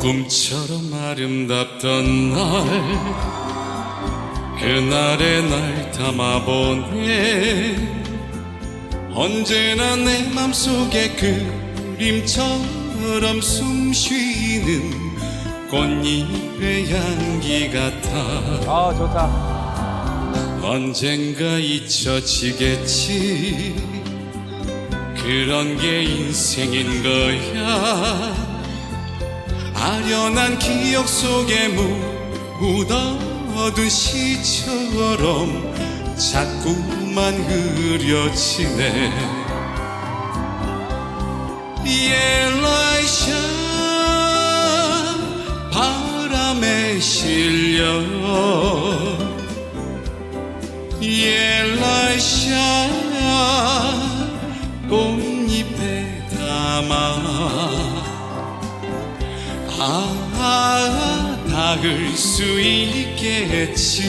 꿈처럼 아름답던 날 그날의 날 담아보네. 언제나 내 맘속에 그림처럼 숨쉬는 꽃잎의 향기 같아. 아 좋다. 언젠가 잊혀지겠지. 그런 게 인생인 거야 아련한 기억 속에 묻어둔 시처럼 자꾸만 흐려지네. 엘라이샤 바람에 실려. 엘라이샤 아 닿을 수 있겠지.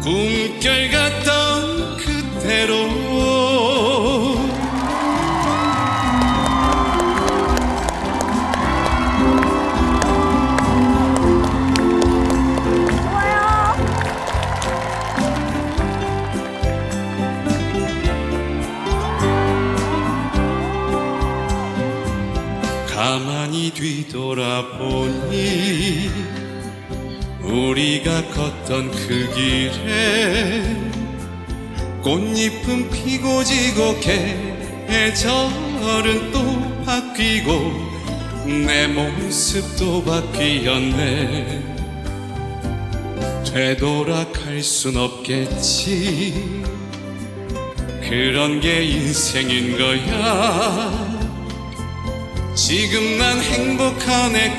꿈결 같던 그대로 가만히 뒤돌아보니 우리가 걷던 그 길에 꽃잎은 피고 지고 계절은 또 바뀌고 내 모습도 바뀌었네. 되돌아갈 순 없겠지. 그런 게 인생인 거야 지금 난 행복한 애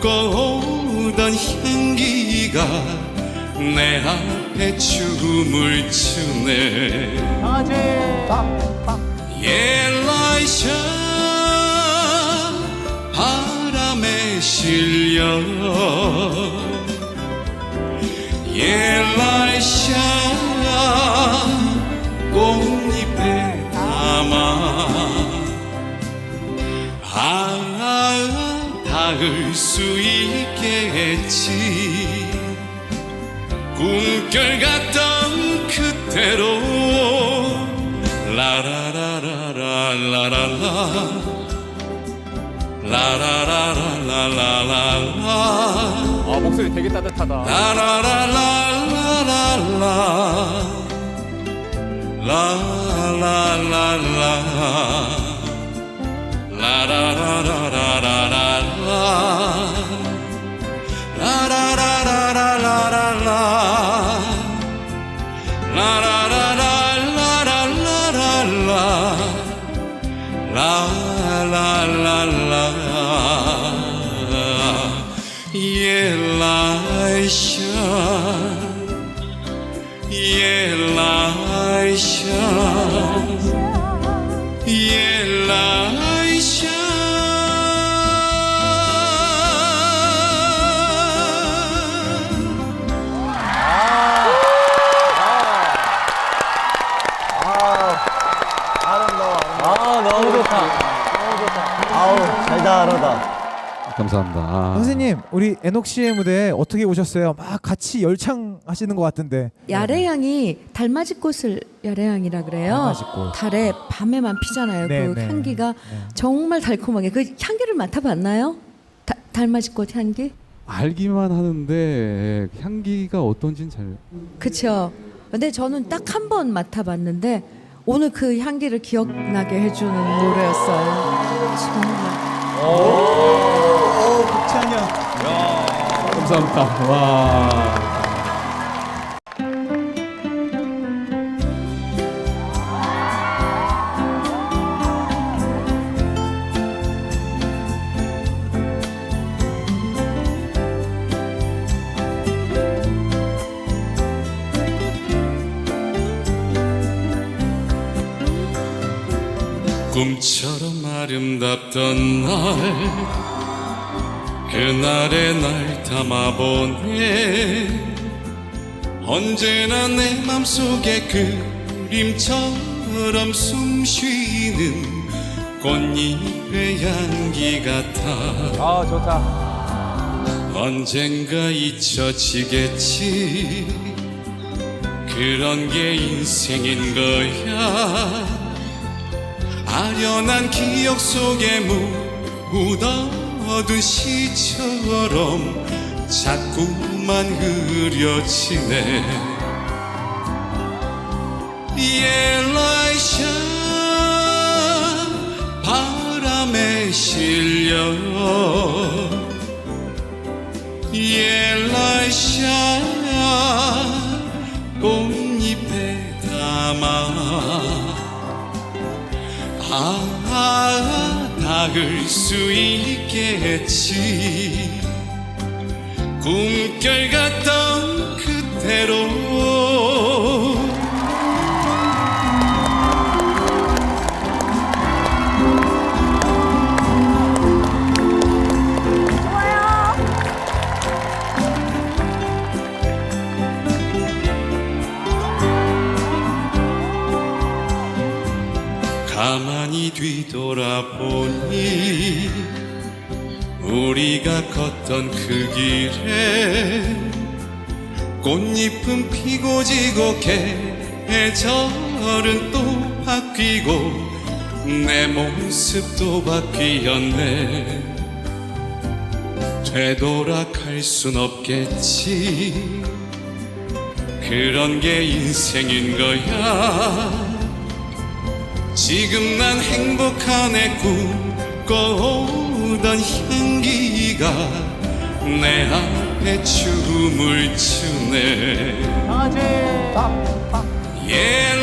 꿈꿔오던 향기가 내 앞에 춤을 추네. 엘라이샤 바람에 실려. 엘라이샤 꽃잎에 아, 닿을 수 있겠지. 꿈결 같던 그대로. 라라라라라 라라라. 라라라라라라라. 아 목소리 되게 따뜻하다. 라라라라라라 라 라라라라 wish 감사합니다. 아, 선생님, 우리 에녹 씨의 무대에 어떻게 오셨어요? 막 같이 열창 하시는 것 같은데. 야래향이 달맞이 꽃을 야래향이라 그래요. 달맞이 꽃. 달에 밤에만 피잖아요. 네, 그 네. 향기가 정말 달콤하게 그 향기를 맡아봤나요? 다, 달맞이 꽃 향기? 알기만 하는데 향기가 어떤지는 잘 그쵸. 근데 저는 딱 한 번 맡아봤는데 오늘 그 향기를 기억나게 해주는 노래였어요. 정말. 감사합니다. 와. 꿈처럼 아름답던 날 그날의 날 담아보네. 언제나 내 맘속에 그림처럼 숨쉬는 꽃잎의 향기 같아. 아 좋다. 언젠가 잊혀지겠지. 그런 게 인생인 거야. 아련한 기억 속에 묻어 둔 시처럼 자꾸만 흐려지네. 엘라이샤 바람에 실려 아 닿을 수 있겠지. 꿈결 같던 뒤돌아보니 우리가 걷던 그 길에 꽃잎은 피고 지고 계절은 또 바뀌고 내 모습도 바뀌었네. 되돌아갈 순 없겠지. 그런 게 인생인 거야 지금 난 행복한 꿈꿔오던 향기가 내 앞에 춤을 추네. 강아지. 예